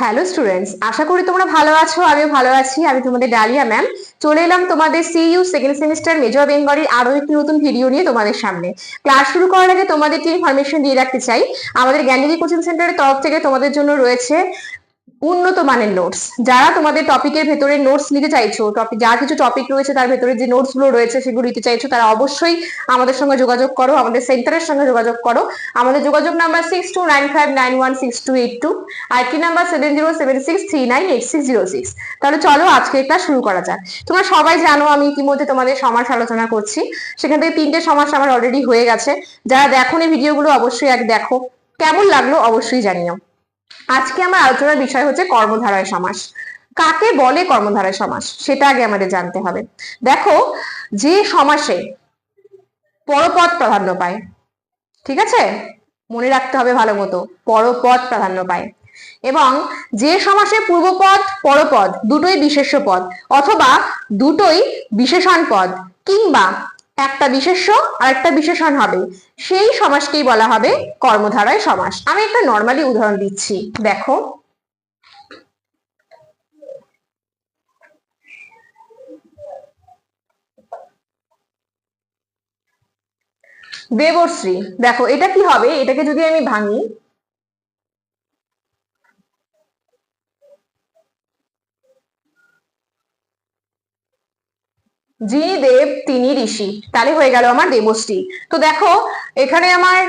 Hello students আশা করি তোমরা ভালো আছো, আমিও ভালো আছি, আমি তোমাদের ডালিয়া ম্যাম চলে এলাম তোমাদের সিইউ সেকেন্ড সেমিস্টার মেজর বেঙ্গলির আরও একটি নতুন ভিডিও নিয়ে তোমাদের সামনে। ক্লাস শুরু করার আগে তোমাদেরকে ইনফরমেশন দিয়ে রাখতে চাই। আমাদের জ্ঞানীদি কোচিং সেন্টারের তরফ থেকে তোমাদের জন্য রয়েছে উন্নত মানের নোটস যারা তোমাদের টপিকের ভেতরে নোটস নিতে চাইছো টপিক যা কিছু টপিক রয়েছে তার ভেতরে যে নোটসগুলো রয়েছে সেগুলো নিতে চাইছো, তারা অবশ্যই আমাদের সঙ্গে যোগাযোগ করো, আমাদের সেন্টারের সঙ্গে যোগাযোগ করো। আমাদের যোগাযোগ number six two nine five nine one six two eight two আর একটি number seven zero seven six three nine eight six zero six তাহলে চলো আজকে এটা শুরু করা যাক। তোমরা সবাই জানো আমি ইতিমধ্যে তোমাদের সমাস আলোচনা করছি। সেখান থেকে তিনটে সমাস আমার অলরেডি হয়ে গেছে। যারা দেখো ভিডিওগুলো অবশ্যই এক দেখো। কেমন লাগল অবশ্যই জানিও। আজকে আমার আলোচনার বিষয় হচ্ছে কর্মধারয় সমাস। কাকে বলে কর্মধারয় সমাস? সেটা আগে আমাদের জানতে হবে। দেখো, যে সমাসে পরপদ প্রাধান্য পায়, ঠিক আছে? মনে রাখতে হবে ভালো মতো, পরপদ প্রাধান্য পায়। এবং যে সমাসে পূর্বপদ, পরপদ, দুটোই বিশেষ্য পদ, অথবা দুটোই বিশেষণ পদ, কিংবা একটা বিশেষ্য আর একটা বিশেষণ হবে। সেই সমাসকেই বলা হবে কর্মধারায় সমাস। আমি একটা নর্মালি উদাহরণ দিচ্ছি। দেখো। দেবশ্রী। দেখো, এটা কি হবে? এটাকে যদি আমি ভাঙি যিনি দেব তিনি ঋষি। তাহলে হয়ে গেল আমার দেবশ্রী। তো দেখো, এখানে আমার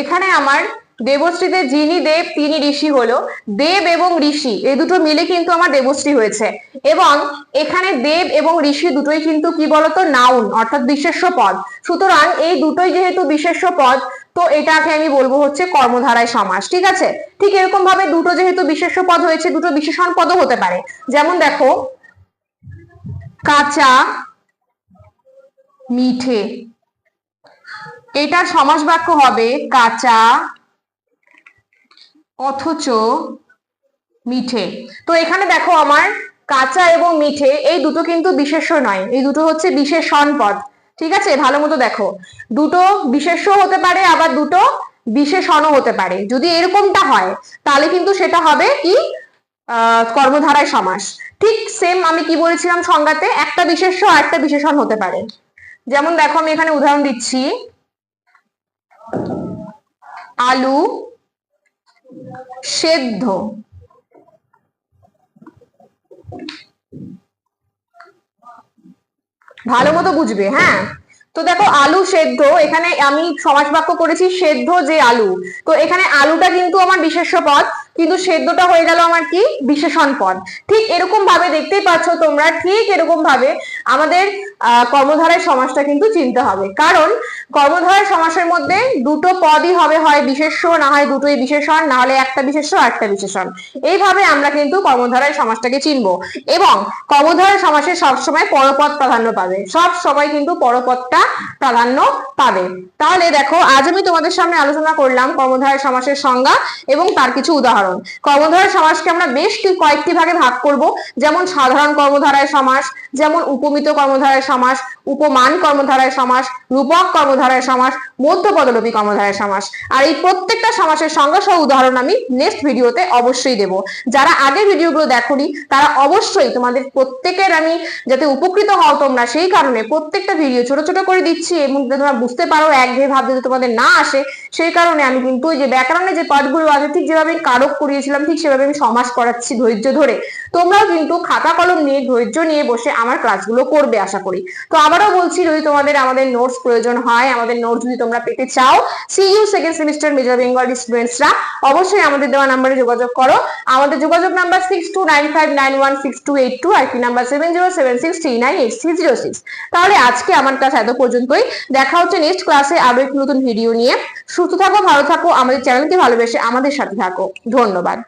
এখানে আমার দেবশ্রীতে যিনি দেব, তিনি ঋষি হলো। দেব এবং ঋষি এই দুটো মিলে কিন্তু আমার দেবশ্রী হয়েছে। এবং এখানে দেব এবং ঋষি দুটোই কিন্তু কি বলতো? নাউন অর্থাৎ বিশেষ্য পদ। সুতরাং এই দুটোই যেহেতু বিশেষ্য পদ, তো এটাকে আমি বলব হচ্ছে কর্মধারায় সমাস, ঠিক আছে? ঠিক এরকম ভাবে দুটো যেহেতু বিশেষ্য পদ হয়েছে, দুটো বিশেষণ পদও হতে পারে। যেমন দেখো কাঁচা, মিঠে। এটার সমাস বাক্য হবে কাঁচা অথচ মিঠে। তো এখানে দেখো আমার কাঁচা এবং মিঠে, এই দুটো কিন্তু বিশেষ্য নয়। এই দুটো হচ্ছে বিশেষণ পদ। ঠিক আছে? ভালো মতো দেখো। দুটো বিশেষ্য হতে পারে, আবার দুটো বিশেষণও হতে পারে। যদি এরকমটা হয়, তাহলে কিন্তু সেটা হবে কি? কর্মধারায় সমাস। ঠিক সেম আমি কি বলেছিলাম সংজ্ঞাতে? একটা বিশেষ্য আর একটা বিশেষণ হতে পারে। যেমন দেখো, আমি এখানে উদাহরণ দিচ্ছি। আলু সেদ্ধ। ভালো মতো বুঝবে হ্যাঁ? তো দেখো, আলু সেদ্ধ, এখানে আমি সমাস বাক্য করেছি সেদ্ধ যে আলু। তো এখানে আলুটা কিন্তু আমার বিশেষ্য পদ। কিন্তু সেদ্ধটা হয়ে গেল আমার কি? বিশেষণ পদ ঠিক এরকম ভাবে দেখতেই পাচ্ছ তোমরা, ঠিক এরকম ভাবে আমাদের কর্মধারায় সমাসটা কিন্তু চিনতে হবে। কারণ কর্মধারায় সমাসের মধ্যে দুটো পদই হবে, হয় বিশেষ্য, না হয় দুটোই বিশেষণ, না হলে একটা বিশেষ্য একটা বিশেষণ। এইভাবে আমরা কিন্তু কর্মধারায় সমাসটাকে চিনবো। এবং কর্মধারায় সমাসে সবসময় পরপদ প্রাধান্য পাবে। সব সময় কিন্তু পরপদটা প্রাধান্য পাবে। তাহলে দেখো, আজ আমি তোমাদের সামনে আলোচনা করলাম কর্মধারায় সমাসের সংজ্ঞা এবং তার কিছু উদাহরণ। কর্মধারায় সমাসকে আমরা বেশ কয়েকটি ভাগে ভাগ করব। যেমন সাধারণ কর্মধারায় সমাস যেমন উপমিত কর্মধারায় সমাস উপমান কর্মধারায় সমাস, রূপক কর্মধারায় সমাস মধ্য পদলোপী কর্মধারায় সমাস। আর এই প্রত্যেকটা সমাসের সংজ্ঞা সহ উদাহরণ আমি নেক্সট ভিডিওতে অবশ্যই দেব। যারা আগের ভিডিওগুলো দেখোনি, তারা অবশ্যই তোমাদের প্রত্যেকের আমি যাতে উপকৃত হও তোমরা, সেই কারণে প্রত্যেকটা ভিডিও ছোট ছোট করে দিচ্ছি এবং তোমরা বুঝতে পারো একঘেয়ে ভাব যদি তোমাদের না আসে, সেই কারণে আমি কিন্তু ওই যে ব্যাকরণে যে পাঠগুলো আছে, ঠিক যেভাবে আমি কারক করিয়েছিলাম, ঠিক সেভাবে আমি সমাস করাচ্ছি ধৈর্য ধরে। তোমরাও কিন্তু খাতা কলম নিয়ে ধৈর্য নিয়ে বসে আমার ক্লাসগুলো করবে, আশা করি। তো আবারও বলছি, যদি তোমাদের আমাদের নোটস প্রয়োজন হয়, আমাদের নোটস যদি তোমরা পেতে চাও CU second semester major Bengal স্টুডেন্টসরা অবশ্যই আমাদের দেওয়া নাম্বারে যোগাযোগ করো। আমাদের যোগাযোগ number six two nine five nine one six two eight two আর কি number seven zero seven six three nine eight six zero six তাহলে আজকে আমার ক্লাস এত পর্যন্তই। দেখা হচ্ছে নেক্সট ক্লাসে আরও একটি নতুন ভিডিও নিয়ে। সুস্থ থাকো, ভালো থাকো, আমাদের চ্যানেলকে ভালোবেসে আমাদের সাথে থাকো। ধন্যবাদ।